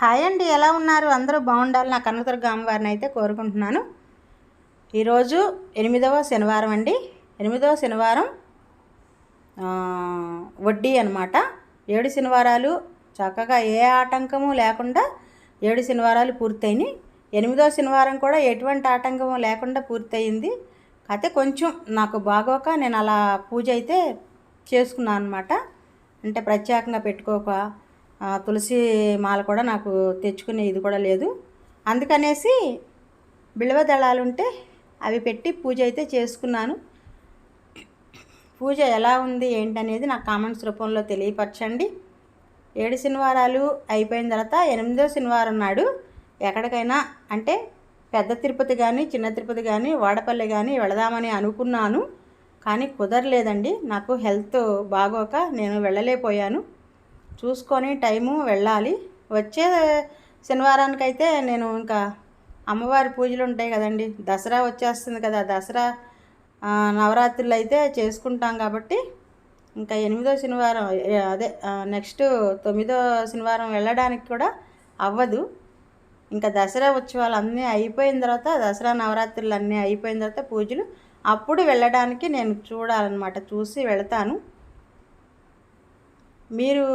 Hi అండి ఎలా ఉన్నారు? అందరూ బాగుండాలి నా కన్నతుర్గ అమ్మవారిని అయితే కోరుకుంటున్నాను. ఈరోజు ఎనిమిదవ శనివారం అండి. ఎనిమిదవ శనివారం వడ్డీ అనమాట ఏడు శనివారాలు చక్కగా ఏ ఆటంకము లేకుండా ఏడు శనివారాలు పూర్తయినాయి. ఎనిమిదో శనివారం కూడా ఎటువంటి ఆటంకము లేకుండా పూర్తయింది. అయితే కొంచెం నాకు బాగోక నేను అలా పూజ అయితే చేసుకున్నాను అనమాట అంటే ప్రత్యేకంగా పెట్టుకోక తులసి మాల కూడా నాకు తెచ్చుకునే ఇది కూడా లేదు. అందుకనేసి బిల్వ దళాలు ఉంటే అవి పెట్టి పూజ అయితే చేసుకున్నాను. పూజ ఎలా ఉంది ఏంటనేది నాకు కామెంట్స్ రూపంలో తెలియపరచండి. ఏడు శనివారాలు అయిపోయిన తర్వాత ఎనిమిదో శనివారం నాడు ఎక్కడికైనా అంటే పెద్ద తిరుపతి కానీ చిన్న తిరుపతి కానీ వాడపల్లి కానీ వెళదామని అనుకున్నాను. కానీ కుదరలేదండి. నాకు హెల్త్ బాగోక నేను వెళ్ళలేకపోయాను. చూసుకొని టైము వెళ్ళాలి. వచ్చే శనివారానికైతే నేను ఇంకా అమ్మవారి పూజలు ఉంటాయి కదండి. దసరా వచ్చేస్తుంది కదా. దసరా నవరాత్రులు అయితే చేసుకుంటాం కాబట్టి ఇంకా ఎనిమిదో శనివారం అదే నెక్స్ట్ తొమ్మిదో శనివారం వెళ్ళడానికి కూడా అవ్వదు. ఇంకా దసరా ఉత్సవాలు అన్నీ అయిపోయిన తర్వాత దసరా నవరాత్రులు అన్నీ అయిపోయిన తర్వాత పూజలు అప్పుడు వెళ్ళడానికి నేను చూడాలన్నమాట. చూసి వెళతాను. మీరు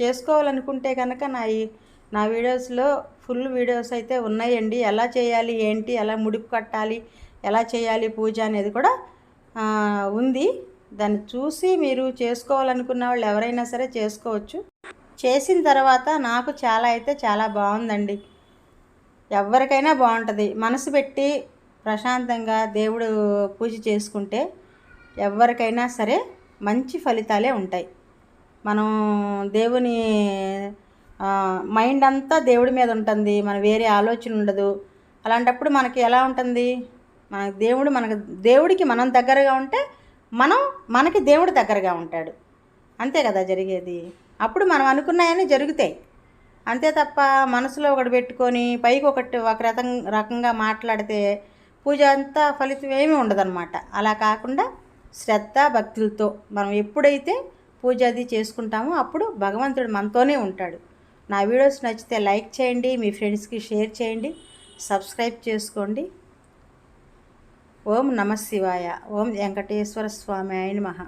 చేసుకోవాలనుకుంటే కనుక నా ఈ నా వీడియోస్లో ఫుల్ వీడియోస్ అయితే ఉన్నాయండి. ఎలా చేయాలి ఏంటి ఎలా ముడుపు కట్టాలి ఎలా చేయాలి పూజ అనేది కూడా ఉంది. దాన్ని చూసి మీరు చేసుకోవాలనుకున్న వాళ్ళు ఎవరైనా సరే చేసుకోవచ్చు. చేసిన తర్వాత నాకు చాలా అయితే చాలా బాగుందండి. ఎవరికైనా బాగుంటుంది. మనసు పెట్టి ప్రశాంతంగా దేవుడు పూజ చేసుకుంటే ఎవరికైనా సరే మంచి ఫలితాలే ఉంటాయి. మనం దేవుని మైండ్ అంతా దేవుడి మీద ఉంటుంది. మన వేరే ఆలోచన ఉండదు. అలాంటప్పుడు మనకి ఎలా ఉంటుంది? మన దేవుడు మనకు దేవుడికి మనం దగ్గరగా ఉంటే మనం మనకి దేవుడు దగ్గరగా ఉంటాడు. అంతే కదా జరిగేది? అప్పుడు మనం అనుకున్నాయని జరుగుతాయి. అంతే తప్ప మనసులో ఒకటి పెట్టుకొని పైకి ఒకటి ఒక రకం రకంగా మాట్లాడితే పూజ అంతా ఫలితం ఏమీ ఉండదన్నమాట. అలా కాకుండా శ్రద్ధ భక్తులతో మనం ఎప్పుడైతే పూజ అది చేసుకుంటామో. అప్పుడు భగవంతుడు మనతోనే ఉంటాడు. నా వీడియోస్ నచ్చితే లైక్ చేయండి మీ ఫ్రెండ్స్కి షేర్ చేయండి సబ్స్క్రైబ్ చేసుకోండి. ఓం నమ శివాయ. ఓం వెంకటేశ్వర స్వామి అయిన మహా